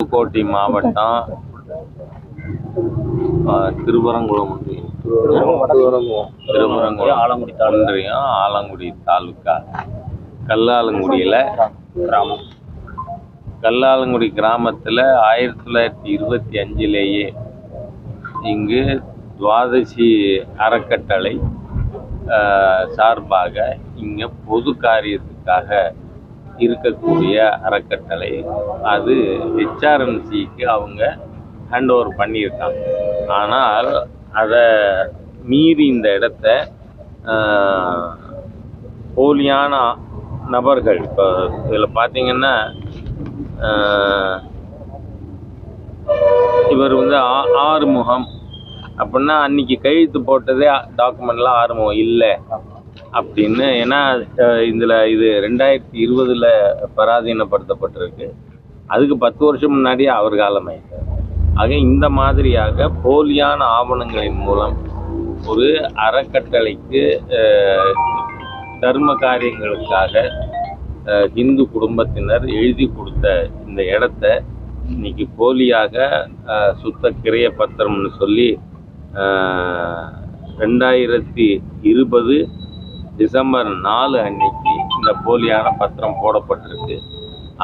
புதுக்கோட்டை மாவட்டம் திருவரங்குளம். திருவரங்குளம். ஆலங்குடி ஒன்றியம் ஆலங்குடி தாலுக்கா. கல்லாலங்குடியில் கிராமம். கல்லாலங்குடி கிராமத்தில் ஆயிரத்தி தொள்ளாயிரத்தி இருபத்தி அஞ்சிலேயே இங்கு துவாதசி அறக்கட்டளை சார்பாக இங்கே பொது காரியத்துக்காக இருக்கக்கூடிய அறக்கட்டளை. அது ஹெச்ஆர்என்சிக்கு அவங்க ஹேண்ட் ஓவர் பண்ணியிருக்காங்க. ஆனால் அதை மீறி இந்த இடத்த போலியான நபர்கள் இப்போ இதில் பார்த்தீங்கன்னா இவர் வந்து ஆ- ஆறுமுகம். அப்படின்னா அன்னைக்கு கையெழுத்து போட்டதே டாக்குமெண்ட்லாம் ஆறுமுகம். இல்லை. அப்படின்னு ஏன்னா இதில் இது ரெண்டாயிரத்தி இருபதில் பராதீனப்படுத்தப்பட்டிருக்கு. அதுக்கு பத்து வருஷம் முன்னாடியே அவர் காலமாயிட்டார். ஆக இந்த மாதிரியாக போலியான ஆவணங்களின் மூலம் ஒரு அறக்கட்டளைக்கு தர்ம காரியங்களுக்காக இந்து குடும்பத்தினர் எழுதி கொடுத்த இந்த இடத்த இன்னைக்கு போலியாக சுத்த கிரைய பத்திரம்னு சொல்லி ரெண்டாயிரத்தி இருபது டிசம்பர் நாலு அன்னைக்கு இந்த போலியான பத்திரம் போடப்பட்டிருக்கு.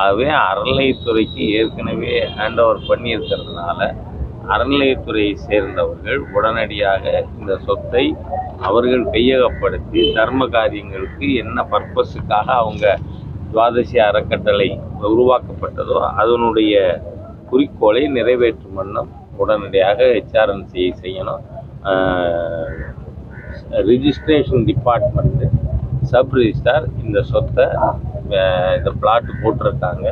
ஆகவே அறநிலையத்துறைக்கு ஏற்கனவே ஹேண்ட் ஓவர் பண்ணியிருக்கிறதுனால அறநிலையத்துறையை சேர்ந்தவர்கள் உடனடியாக இந்த சொத்தை அவர்கள் கையகப்படுத்தி தர்ம காரியங்களுக்கு என்ன பர்பஸுக்காக அவங்க துவாதசி அறக்கட்டளை உருவாக்கப்பட்டதோ அதனுடைய குறிக்கோளை நிறைவேற்றும் வண்ணம் உடனடியாக ஹெச்ஆர்என்சியை செய்யணும். ரிஜிஸ்ட்ரேஷன் டிபார்ட்மெண்ட்டு சப் ரிஜிஸ்டார் இந்த சொத்தை இந்த பிளாட் போட்டிருக்காங்க.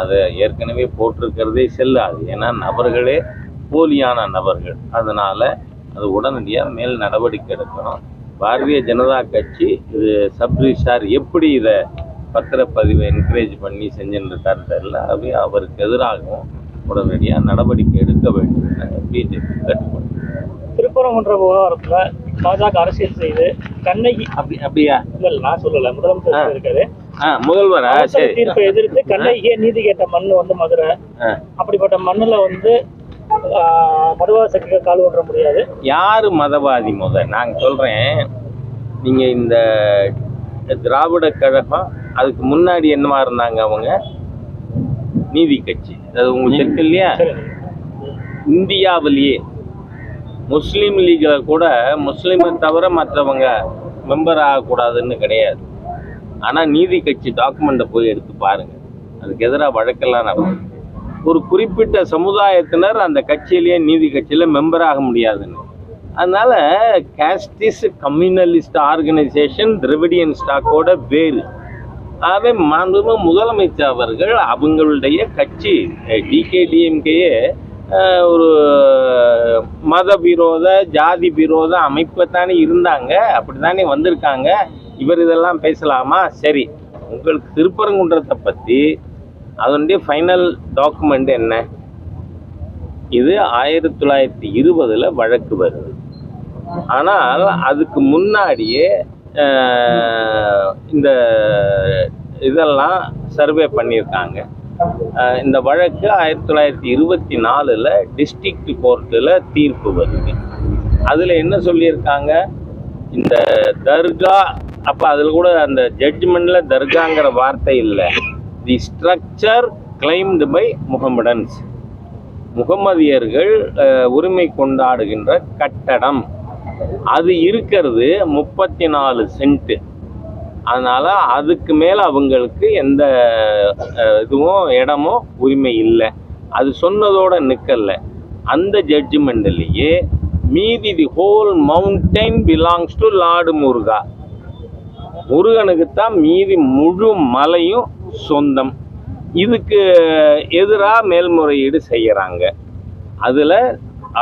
அதை ஏற்கனவே போட்டிருக்கிறதே செல்லாது. ஏன்னா நபர்களே போலியான நபர்கள். அதனால் அது உடனடியாக மேல் நடவடிக்கை எடுக்கணும். பாரதிய ஜனதா கட்சி இது சப் ரிஜிஸ்டார் எப்படி இதை பத்திரப்பதிவை என்கரேஜ் பண்ணி செஞ்சுன்னு இருக்காரு தெரியல. ஆகவே அவருக்கு எதிராகவும் உடனடியாக நடவடிக்கை எடுக்க வேண்டும் என பிஜேபி கேட்டுக்கொண்டு திருப்பரங்குன்ற விவகாரத்துல பாஜக அரசியல் செய்து கண்ணகி அப்படி அப்படியா? இல்ல நான் சொல்லல. முதலமைச்சர் இருக்காரு. முதல்வரா? தீர்ப்பை எதிர்த்து கண்ணகியே நீதி கேட்ட மண்ணு வந்து மதுரை. அப்படிப்பட்ட மண்ணுல வந்து ஆஹ், மதுவாசத்துக்கு கால் ஓட்ட முடியாது. யாரு மதவாதி முத? நான் சொல்றேன். நீங்க இந்த திராவிட கழகம் அதுக்கு முன்னாடி என்னவா இருந்தாங்க அவங்க? நீதி கட்சி. அது உங்களுக்கு இருக்கு இல்லையா இந்தியாவிலேயே முஸ்லீம் லீகில் கூட முஸ்லீமை தவிர மற்றவங்க மெம்பர் ஆகக்கூடாதுன்னு கிடையாது. ஆனால் நீதி கட்சி டாக்குமெண்ட்டை போய் எடுத்து பாருங்க. அதுக்கு எதிராக வழக்கெல்லாம் நடக்கும். ஒரு குறிப்பிட்ட சமுதாயத்தினர் அந்த கட்சியிலேயே நீதி கட்சியில் மெம்பர் ஆக முடியாதுன்னு. அதனால கேஸ்டிஸ் கம்யூனலிஸ்ட் ஆர்கனைசேஷன் திரவிடியன் ஸ்டாக்கோட வேறு. ஆகவே மாண்புமிகு முதலமைச்சர் அவர்கள் அவங்களுடைய கட்சி டிகேடிஎம்கேயே ஒரு மத விரோத ஜாதி விரோத அமைப்பு தானே இருந்தாங்க. அப்படித்தானே வந்திருக்காங்க. இவர் இதெல்லாம் பேசலாமா? சரி. உங்களுக்கு திருப்பரங்குன்றத்தை பற்றி அதனுடைய ஃபைனல் டாக்குமெண்ட் என்ன? இது ஆயிரத்தி தொள்ளாயிரத்தி இருபதில் வழக்கு வருது. ஆனால் அதுக்கு முன்னாடியே இந்த இதெல்லாம் சர்வே பண்ணியிருக்காங்க. இந்த வழக்கு ஆயிரத்தி தொள்ளாயிரத்தி இருபத்தி நாலில் டிஸ்ட்ரிக்ட் கோர்ட்டில் தீர்ப்பு வருது. அதில் என்ன சொல்லியிருக்காங்க? இந்த தர்கா அப்போ அதில் கூட அந்த ஜட்ஜ்மெண்ட்டில் தர்காங்கிற வார்த்தை இல்லை. The structure claimed by Mohammedans முகமதியர்கள் உரிமை கொண்டாடுகின்ற கட்டடம். அது இருக்கிறது முப்பத்தி நாலு சென்ட்டு அதனால் அதுக்கு மேலே அவங்களுக்கு எந்த இதுவும் இடமோ உரிமை இல்லை. அது சொன்னதோட நிக்கல. அந்த ஜட்ஜ்மெண்ட்லேயே மீதி the whole mountain belongs to lord Muruga. முருகனுக்கு தான் மீதி முழு மலையும் சொந்தம். இதுக்கு எதிராக மேல்முறையீடு செய்கிறாங்க அதில்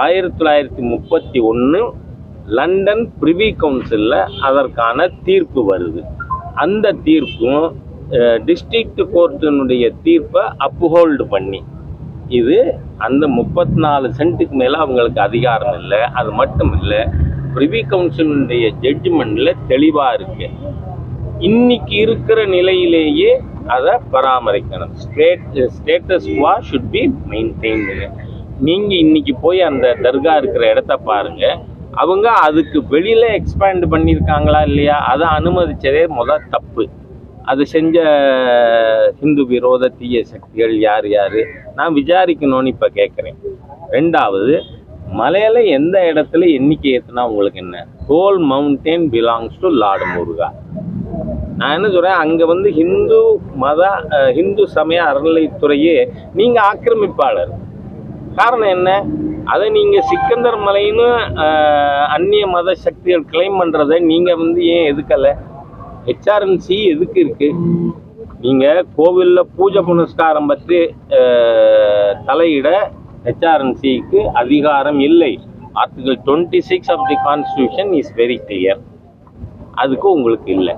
ஆயிரத்தி தொள்ளாயிரத்தி முப்பத்தி ஒன்று லண்டன் பிரிவி கவுன்சிலில் அதற்கான தீர்ப்பு வருது. அந்த தீர்ப்பும் டிஸ்ட்ரிக்ட் கோர்ட்டினுடைய தீர்ப்பை அப்ஹோல்டு பண்ணி இது அந்த முப்பத்தி நாலு சென்ட்டுக்கு மேலே அவங்களுக்கு அதிகாரம் இல்லை அது மட்டும் இல்லை ப்ரிவி கவுன்சிலுடைய ஜட்ஜ்மெண்ட்டில் தெளிவாக இருக்கு. இன்னைக்கு இருக்கிற நிலையிலேயே அதை பராமரிக்கணும். State status quo should be maintain நீங்கள் இன்னைக்கு போய் அந்த தர்கா இருக்கிற இடத்த பாருங்கள் அவங்க அதுக்கு வெளியில் எக்ஸ்பேண்ட் பண்ணியிருக்காங்களா இல்லையா? அதை அனுமதிச்சதே முதல் தப்பு. அது செஞ்ச ஹிந்து விரோத தீய சக்திகள் யார் யார்? நான் விசாரிக்கணும்னு இப்போ கேட்குறேன் ரெண்டாவது மலையில் எந்த இடத்துல எண்ணிக்கை ஏற்றுனா உங்களுக்கு என்ன? Whole mountain belongs to lord Muruga நான் என்ன சொல்கிறேன் அங்கே வந்து ஹிந்து மத ஹிந்து சமய அறநிலைத்துறையே நீங்கள் ஆக்கிரமிப்பாளர். காரணம் என்ன? அதை நீங்கள் சிக்கந்தர் மலைன்னு அந்நிய மத சக்திகள் கிளைம் பண்ணுறதை நீங்கள் வந்து ஏன் எதுக்கலை ஹெச்ஆர்என்சி எதுக்கு இருக்குது நீங்கள் கோவிலில் பூஜை புனஸ்காரம் பற்றி தலையிட ஹெச்ஆர்என்சிக்கு அதிகாரம் இல்லை. Article twenty six of the constitution is very clear அதுக்கு உங்களுக்கு இல்லை.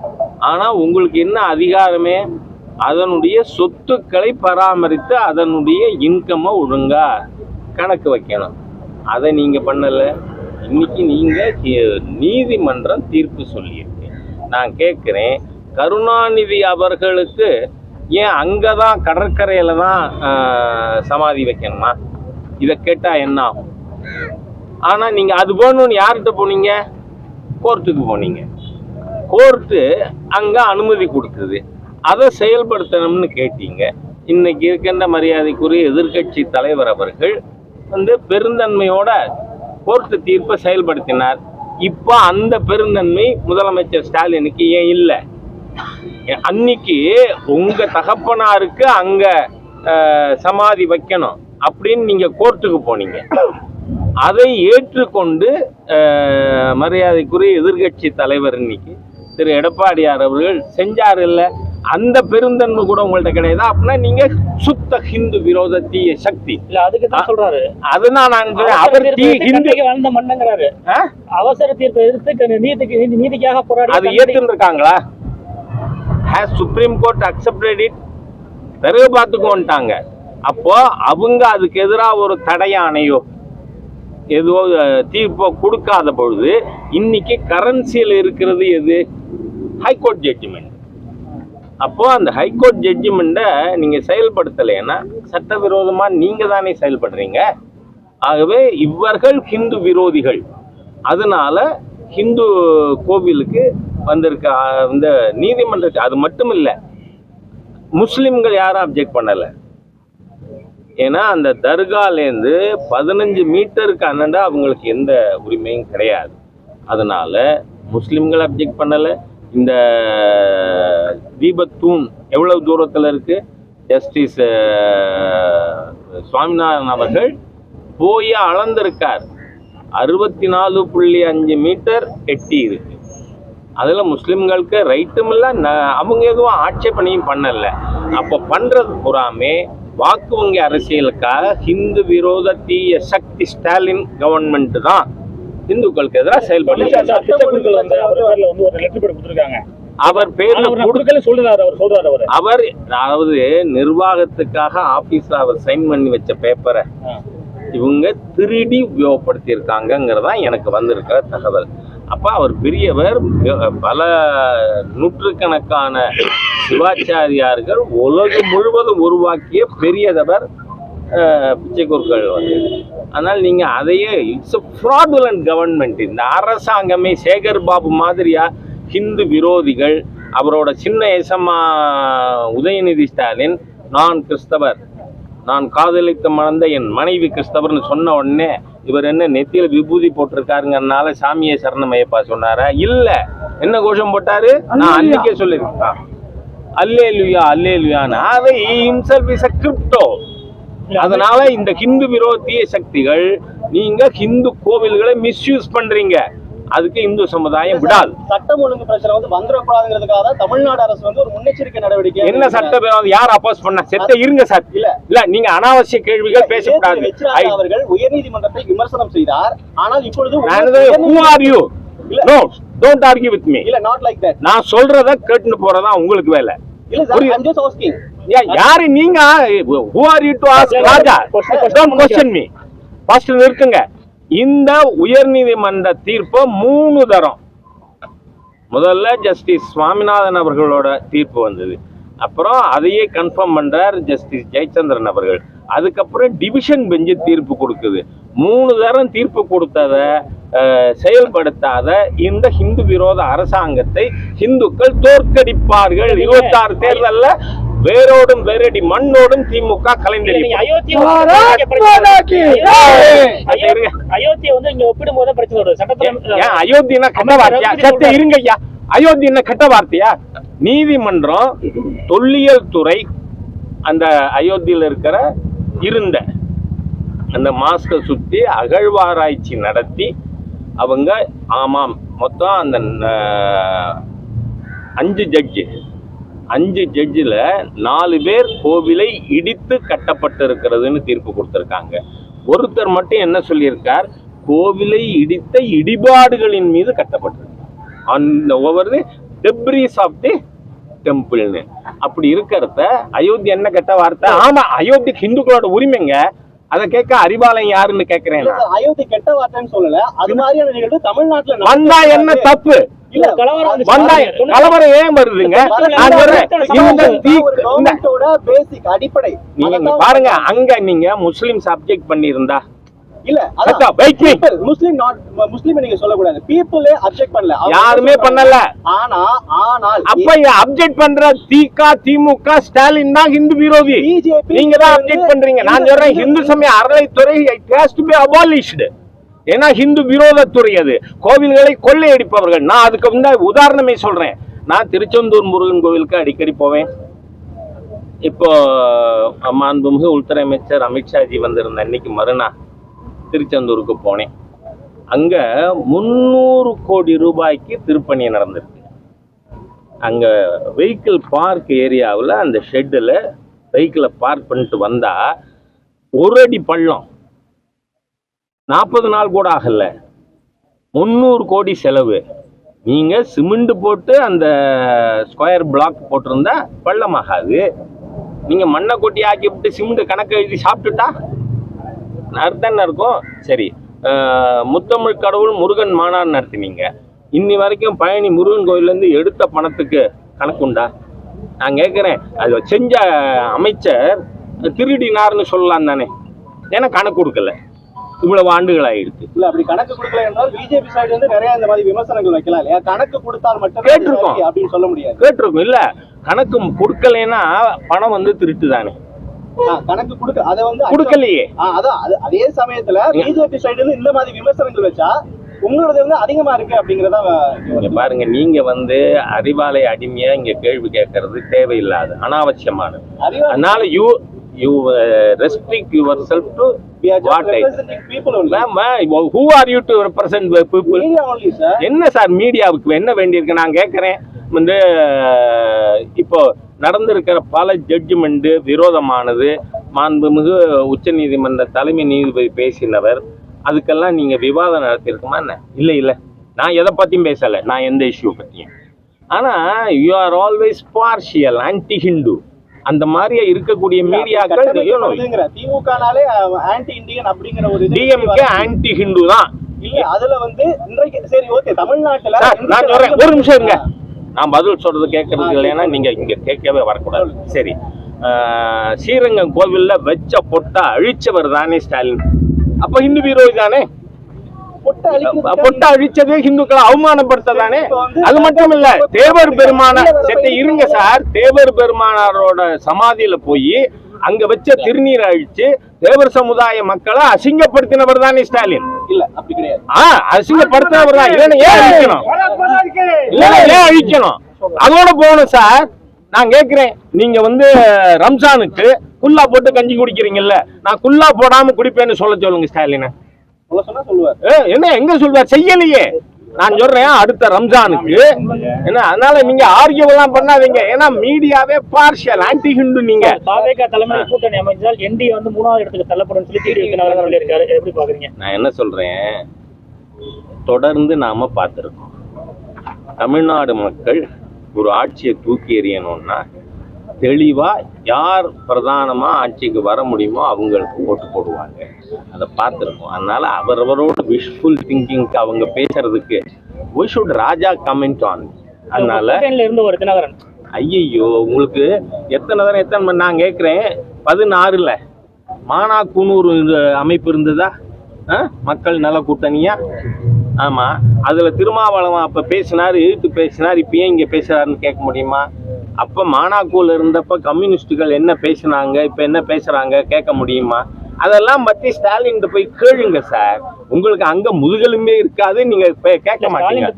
ஆனால் உங்களுக்கு என்ன அதிகாரமே? அதனுடைய சொத்துக்களை பராமரித்து அதனுடைய இன்கம்மை ஒழுங்கா கணக்கு வைக்கணும். அதை நீங்கள் பண்ணலை. இன்னைக்கு நீங்கள் நீதிமன்றம் தீர்ப்பு சொல்லியிருக்கு. நான் கேட்குறேன் கருணாநிதி அவர்களுக்கு ஏன் அங்கே தான் கடற்கரையில் தான் சமாதி வைக்கணுமா? இதை கேட்டால் என்ன ஆகும்? ஆனால் நீங்கள் அது போகணுன்னு யார்கிட்ட போனீங்க? கோர்ட்டுக்கு போனீங்க. கோர்ட்டு அங்கே அனுமதி கொடுக்குது. அதை செயல்படுத்தணும்னு கேட்டீங்க. இன்னைக்கு இருக்கின்ற மரியாதைக்குரிய எதிர்க்கட்சி தலைவர் அவர்கள் வந்து பெருந்தன்மையோட கோர்ட்டு தீர்ப்பை செயல்படுத்தினார். இப்போ அந்த பெருந்தன்மை முதலமைச்சர் ஸ்டாலினுக்கு ஏன் இல்லை? அன்னைக்கு உங்க தகப்பனாருக்கு அங்க சமாதி வைக்கணும் அப்படின்னு நீங்க கோர்ட்டுக்கு போனீங்க. அதை ஏற்றுக்கொண்டு மரியாதைக்குரிய எதிர்கட்சி தலைவர் இன்னைக்கு திரு. எடப்பாடியார் அவர்கள் செஞ்சார் இல்லை? அந்த பெருந்தன்மை கூட உங்கள்ட்ட கிடையாது? அப்படின்னா நீங்க சுத்த ஹிந்து விரோத தீய சக்தி. இல்ல அதுக்கு தான் சொல்றாரு. அதுதான் நான் அவர் தீ ஹிந்து வாழ்ந்த மன்னங்கிறாரு? அவசர தீர்ப்பை எதிர்த்து நீதிக்கு நீதி- நீதிக்காக போராடி அது ஏத்துன்னு இருக்காங்களா has supreme court accepted it பிறகு பார்த்துக்கோன்ட்டாங்க அப்போ அவங்க அதுக்கு எதிராக ஒரு தடையானையோ எதுவோ தீர்ப்போ கொடுக்காத பொழுது இன்னைக்கு கரன்சியில் இருக்கிறது எது? ஹைகோர்ட் ஜட்ஜ்மெண்ட் அப்போ அந்த ஹைகோர்ட் ஜட்ஜ்மெண்ட்டை நீங்கள் செயல்படுத்தலைன்னா சட்டவிரோதமாக நீங்கள் தானே செயல்படுறீங்க. ஆகவே இவர்கள் ஹிந்து விரோதிகள். அதனால ஹிந்து கோவிலுக்கு வந்திருக்க இந்த நீதிமன்றத்துக்கு அது மட்டும் இல்லை முஸ்லீம்கள் யாரும் அப்ஜெக்ட் பண்ணலை. ஏன்னா அந்த தர்காலேருந்து பதினஞ்சு மீட்டருக்கு அண்ணண்டா அவங்களுக்கு எந்த உரிமையும் கிடையாது. அதனால முஸ்லீம்கள் அப்ஜெக்ட் பண்ணலை. இந்த தீபத்தூண் எவ்வளவு தூரத்தில் இருக்கு? ஜஸ்டிஸ் சுவாமிநாதன் அவர்கள் போய் அளந்திருக்கார். அறுபத்தி நாலு புள்ளி அஞ்சு மீட்டர் எட்டி இருக்கு. அதில் முஸ்லிம்களுக்கு ரைட்டும் இல்லை ந- அவங்க எதுவும் ஆட்சேபனையும் பண்ணலை. அப்போ பண்ணுறது பூராமே வாக்கு வங்கி அரசியலுக்காக ஹிந்து விரோத தீய சக்தி ஸ்டாலின் கவர்மெண்ட் தான். இந்துக்களுக்கு எதிராக செயல்பட்டு அவர் பேர்ல கொடுக்கல சொல்றாரு அவர் சொல்றாரு அவரு. அவர் அதாவது நிர்வாகத்துக்காக ஆபீஸ்ல அவர் சைன் பண்ணி வச்ச பேப்பரை. இவங்க திருடி உபயோகப்படுத்தியிருக்காங்கிறதா எனக்கு வந்திருக்கிற தகவல். அப்ப அவர் பெரியவர் பல நூற்றுக்கணக்கான சிவாச்சாரியார்கள் உலகம் முழுவதும் உருவாக்கிய பெரியதவர் பிச்சைக்கூர்கள் வந்து. ஆனால் நீங்க அதையே இட்ஸ் ஃப்ராடுலண்ட் கவர்மெண்ட் இந்த அரசாங்கமே சேகர் பாபு மாதிரியா ஹிந்து விரோதிகள் அவரோட சின்ன எசமா உதயநிதி ஸ்டாலின் நான் கிறிஸ்தவர் நான் காதலித்து மணந்த என் மனைவி கிறிஸ்தவர்னு சொன்ன உடனே இவர் என்ன நெத்தியில விபூதி போட்டிருக்காருங்கறனால சாமியை சரணமையப்பா சொன்னாரா? இல்ல. என்ன கோஷம் போட்டாரு? நான் அன்னைக்கே சொல்லியிருக்கேன். அல்லே லுயா அல்லே லுயான்னு அதை இம்செல்ஃப் இஸ் அ கிரிப்டோ அதனால இந்த ஹிந்து விரோதிய சக்திகள் நீங்க ஹிந்து கோவில்களை மிஸ்யூஸ் பண்றீங்க. அதுக்கு இந்து சமுதாயம் விடாது. சட்டம் ஒழுங்கு பிரச்சனை வந்து வந்துடக்கூடாதுங்கிறதுக்காக தான் தமிழ்நாடு அரசு வந்து ஒரு முன்னெச்சரிக்கை நடவடிக்கை என்ன சட்ட விரோதம் யார் அப்போஸ் பண்ண? செத்த இருங்க சார். இல்ல. இல்ல நீங்க அனாவசிய கேள்விகள் பேசக்கூடாது. அவர்கள் உயர்நீதிமன்றத்தை விமர்சனம் செய்தார். ஆனால் இப்பொழுது. No don't argue with me இல்ல. நாட் லைக் தட் நான் சொல்றத கேட்டுன்னு போறதா உங்களுக்கு வேலை. இல்ல சார். ஐம் ஜஸ்ட் ஆஸ்கிங் யாரு நீங்க? Who are you to ask இல்ல, Raja question, question don't question me first நிறுத்துங்க. இந்த உயர்நீதிமன்ற தீர்ப்பை மூணு தரம். முதல்ல ஜஸ்டிஸ் சுவாமிநாதன் அவர்களோட தீர்ப்பு வந்தது. அப்புறம் அதையே கன்ஃபார்ம் பண்றார் ஜஸ்டிஸ் ஜெயச்சந்திரன் அவர்கள். அதுக்கப்புறம் டிவிஷன் பெஞ்சு தீர்ப்பு கொடுக்குது. மூணு தரம் தீர்ப்பு கொடுத்தத செயல்படுத்தாத இந்த ஹிந்து விரோத அரசாங்கத்தை இந்துக்கள் தோற்கடிப்பார்கள். இருபத்தாறு தேர்தல்ல வேரோடும் வேரடி மண்ணோடும் திமுக நீங்க கலைஞர் அயோத்தி பாரத் மாதா கி ஜெய். அயோத்தியை வந்து இங்க ஒப்பிடும் போது பிரச்சனை வருது. சட்டத்துல ஏன் அயோத்தினா கெட்ட வார்த்தையா? சத்த இருங்க ஐயா அயோத்தி என்ன கெட்ட வார்த்தையா? நீதிமன்றம் தொல்லியல் துறை அந்த அயோத்தியில் இருக்கிற இருந்த அந்த மாஸ்கை சுத்தி அகழ்வாராய்ச்சி நடத்தி அவங்க ஆமாம் மொத்தம் அந்த அஞ்சு ஜட்ஜு அஞ்சு ஜட்ஜில் நாலு பேர் கோவிலை இடித்து கட்டப்பட்டிருக்கிறதுன்னு தீர்ப்பு கொடுத்துருக்காங்க. ஒருத்தர் மட்டும் என்ன சொல்லியிருக்கார்? கோவிலை இடித்த இடிபாடுகளின் மீது கட்டப்பட்டிருக்கு அந்த டெப்ரிஸ் ஆஃப் தி டெம்பிள்னு அப்படி இருக்கிறத அயோத்தி என்ன கெட்ட வார்த்தை? ஆமா அயோத்தி ஹிந்துக்களோட உரிமைங்க. அதை கேட்க அறிவாலயம் யாருன்னு. சார், அயோத்தி கெட்ட வார்த்தைன்னு சொல்லல. அது மாதிரியான நிகழ்வு தமிழ்நாட்டுல வந்தா என்ன. தப்பு? கலவரம் ஏன் வருதுங்க? நான் சொல்றேன் இந்த தீ ஒரு இந்த கவர்மெண்டோட பேசிக் அடிப்படை. நீங்க பாருங்க அங்க நீங்க முஸ்லிம் சப்ஜெக்ட் பண்ணியிருந்தா. இல்ல அக்கா, wait me. Muslim not Muslim நீங்க சொல்லக்கூடாது. பீப்புளே அப்செக்ட் பண்ணல. அவங்க யாருமே. பண்ணல. ஆனா ஆனால் அப்ப அப்ஜெக்ட் பண்ற திக திமுக ஸ்டாலின் தான் ஹிந்து விரோதி. நீங்க தான் அப்ஜெக்ட் பண்றீங்க. நான் சொல்றேன் ஹிந்து சமய அறநிலைத்துறை ஏன்னா ஹிந்து விரோதத்துறை அது கோவில்களை கொள்ளையடிப்பவர்கள். நான் அதுக்கு வந்து உதாரணமே சொல்றேன். நான் திருச்செந்தூர் முருகன் கோவிலுக்கு அடிக்கடி போவேன். இப்போ மாண்புமிகு உள்துறை அமைச்சர் அமித்ஷாஜி வந்திருந்த அன்னைக்கு மறுநாள் திருச்செந்தூருக்கு போனேன். அங்க முந்நூறு கோடி ரூபாய்க்கு திருப்பணி நடந்திருக்கு. அங்க வெஹிக்கிள் பார்க் ஏரியாவில் அந்த ஷெட்டில் வெஹிக்கிளை பார்க் பண்ணிட்டு வந்தா ஒரு அடி பள்ளம். நாற்பது நாள் கூட ஆகல. முந்நூறு கோடி செலவு. நீங்கள் சிமெண்ட் போட்டு அந்த ஸ்கொயர் பிளாக் போட்டிருந்தா பள்ளமாகாது நீங்கள் மண்ணை கொட்டி ஆக்கி விட்டு சிமெண்ட் கணக்கு எழுதி சாப்பிட்டுட்டா? அர்த்தம் என்ன இருக்கும்? சரி. முத்தமிழ் கடவுள் முருகன் மாநாடு நடத்தினீங்க. இன்னி வரைக்கும் பழனி முருகன் கோயிலேருந்து எடுத்த பணத்துக்கு கணக்குண்டா நான் கேட்குறேன். அது செஞ்ச அமைச்சர் திருடினார்னு சொல்லலாம் தானே ஏன்னா கணக்கு கொடுக்கல. இவ்வளவு ஆண்டுகள் ஆயிடுச்சு இல்ல அப்படி கணக்கு கொடுக்கல என்றால் பிஜேபி சைடு வந்து நிறைய இந்த மாதிரி விமர்சனங்கள் வைக்கலாம். இல்லையா? கணக்கு கொடுத்தால் மட்டும் கேட்டிருக்கோம். அப்படின்னு சொல்ல முடியாது. கேட்டிருக்கும். இல்ல கணக்கு கொடுக்கலைன்னா பணம் வந்து திருட்டு தானே கணக்கு கொடுக்க அதை வந்து கொடுக்கலையே. அதான் அது- அதே சமயத்துல பிஜேபி சைடு இருந்து இந்த மாதிரி விமர்சனங்கள் வச்சா உங்களோடது வந்து அதிகமா இருக்கு அப்படிங்கறத பாருங்க நீங்க வந்து அறிவாலய அடிமையா இங்க கேள்வி கேட்கறது தேவையில்லாது அனாவசியமானது. அதனால you you restrict yourself to only. Are you to represent people media only sir என்ன சார் மீடியாவுக்கு என்ன வேண்டியிருக்கு? நான் கேட்குறேன் வந்து இப்போ நடந்திருக்கிற பல ஜட்ஜ்மெண்ட் விரோதமானது. மாண்புமிகு உச்சநீதிமன்ற தலைமை நீதிபதி பேசினவர் அதுக்கெல்லாம் நீங்க விவாதம் நடத்தியிருக்குமா என்ன? இல்லை இல்லை. நான் எதை பத்தியும் பேசலை. நான் எந்த இஷ்யூ பத்தியும். ஆனா you are always partial anti Hindu அந்த மாதிரியே இருக்கக்கூடிய மீடியாக்கள் திமுகனாலே ஆன்டி இந்தியன் அப்படிங்கிற ஒரு டிஎம்கே ஆன்டி ஹிந்து தான். இல்ல அதுல வந்து இன்றைக்கு சரி ஓகே தமிழ்நாட்டுல நான் சொல்றேன் ஒரு நிமிஷம் இருங்க. நான் பதில் சொல்றது கேட்கறது இல்லைன்னா நீங்க இங்க கேட்கவே வரக்கூடாது. சரி. ஸ்ரீரங்கம் கோவில்ல வச்ச பொட்டா அழிச்சவர் தானே ஸ்டாலின். அப்ப ஹிந்து விரோதி தானே? பொட்டை அழிச்சதே ஹிந்துக்களை அவமானப்படுத்ததானே? அது மட்டும் இல்ல தேவர் பெருமானார் சரி இருங்க சார். தேவர் பெருமானாரோட சமாதியில போய் அங்க வச்ச திருநீர் அழிச்சு தேவர் சமுதாய மக்களை அசிங்கப்படுத்தினவர் தானே ஸ்டாலின். இல்ல அப்படி கிடையாது. ஆ அசிங்கப்படுத்தினவர் தான். இல்லைன்னா ஏன் அழிக்கணும்? இல்லைன்னா ஏன் அழிக்கணும்? அதோட போகணும் சார். நான் கேட்கிறேன் நீங்க வந்து ரம்ஜானுக்கு குல்லா போட்டு கஞ்சி குடிக்கிறீங்கல்ல நான் குல்லா போடாம குடிப்பேன்னு சொல்ல சொல்லுங்க ஸ்டாலினை. என்ன எங்க சொல்வார் செய்யலையே. நான் சொல்றேன் அடுத்த ரம்ஜானுக்கு. என்ன அதனால நீங்க ஆர்கியூ எல்லாம் பண்ணாதீங்க. ஏன்னா மீடியாவே பார்ஷியல் ஆன்டி ஹிந்து நீங்க பாவேகா தலைமையில் கூட்டணி அமைஞ்சால் என்டி வந்து மூணாவது இடத்துக்கு தள்ளப்படும் சொல்லி டிடி விக்ரமன் சொல்லியிருக்காரு. எப்படி பாக்குறீங்க நான் என்ன சொல்றேன்? தொடர்ந்து நாம பார்த்துருக்கோம். தமிழ்நாடு மக்கள் ஒரு ஆட்சியை தூக்கி எறியணும்னா தெளிவா யார் பிரதானமா ஆட்சிக்கு வர முடியுமோ அவங்களுக்கு ஓட்டு போடுவாங்க. அதை பார்த்துருக்கோம். அதனால அவரவரோட விஷஃபுல் திங்கிங்க்கு அவங்க பேசுறதுக்கு should ராஜா கமெண்ட் ஆன் அதனால இருந்த ஒரு தினகரன். ஐயையோ உங்களுக்கு எத்தனை தடவை எத்தனை மணி நான் கேட்குறேன் பதினாறுல மானாக்குனூர் இந்த அமைப்பு இருந்ததா? மக்கள் நல கூட்டணியா? ஆமா. அதுல திருமாவளவன் அப்ப பேசினார் எதிர்த்து பேசினார் இப்ப ஏன் இங்க பேசுறாருன்னு கேட்க முடியுமா? அப்ப மானாக்கூல இருந்தப்ப கம்யூனிஸ்டுகள் என்ன பேசினாங்க இப்ப என்ன பேசுறாங்க கேட்க முடியுமா? அதெல்லாம் பத்தி ஸ்டாலின் போய் கேளுங்க சார். உங்களுக்கு அங்க முதுகெலும்பே இருக்காது நீங்க கேட்க மாட்டீங்க.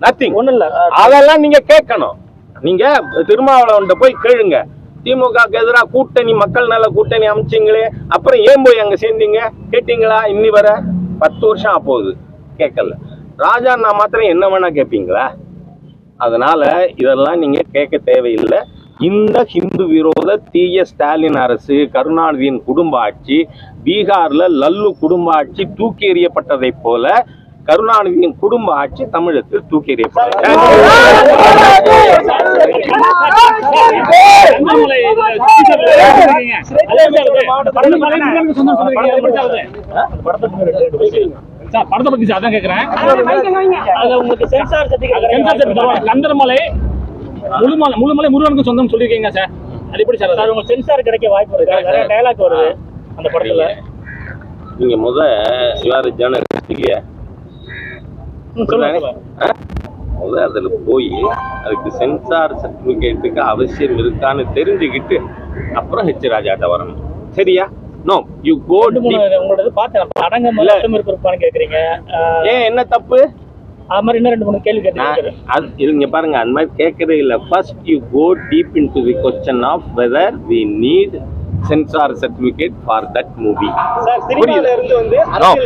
nothing. ஒண்ணும் இல்ல. அதெல்லாம் நீங்க கேட்கணும். நீங்க திருமாவளவன்ட்ட போய் கேளுங்க. திமுகக்கு எதிராக கூட்டணி மக்கள் நல கூட்டணி அமைச்சிங்களே. அப்புறம் ஏன் போய் அங்க சேர்ந்தீங்க? கேட்டீங்களா? இன்னி வர? பத்து வருஷம் ஆப்போகுது கேட்கல. ராஜா நான் மாத்திரம் என்ன வேணா கேட்பீங்களா அதனால இதெல்லாம் நீங்க கேட்க தேவையில்லை. இந்த ஹிந்து விரோத தீய ஸ்டாலின் அரசு கருணாநிதியின் குடும்ப ஆட்சி பீகார்ல லல்லு குடும்ப ஆட்சி தூக்கி எறியப்பட்டதைப் போல கருணாநிதியின் குடும்ப ஆட்சி தமிழகத்தில் தூக்கி எறியப்பட்டது. சார். படத்தை பத்தி சார் அதான் உங்களுக்கு சென்சார் சர்டிபிகேட் கந்தர்மலை முழுமலை முழுமலை முருகனுக்கு சொந்தம் சொல்லிருக்கீங்க சார். அது எப்படி சார் சார் உங்களுக்கு சென்சார் கிடைக்க வாய்ப்பு இருக்கு. நிறைய டயலாக் வருது அந்த படத்துல. நீங்க முத ம், சொல்லுங்க சார். முத அதுல போய் அதுக்கு சென்சார் சர்டிபிகேட்டுக்கு அவசியம் இருக்கான்னு தெரிஞ்சுக்கிட்டு அப்புறம் ஹெச் ராஜாட்ட வரணும். சரியா? நோ யூ கோ உங்களோட பார்த்தேன் இருப்பான்னு ஏன் என்ன தப்பு? அது மாதிரி இன்னும் ரெண்டு மூணு கேள்வி நான் கேட்டு அது பாருங்க அந்த மாதிரி கேட்கறதே இல்லை. First you go deep into the question of whether we need censor certificate for that movie sir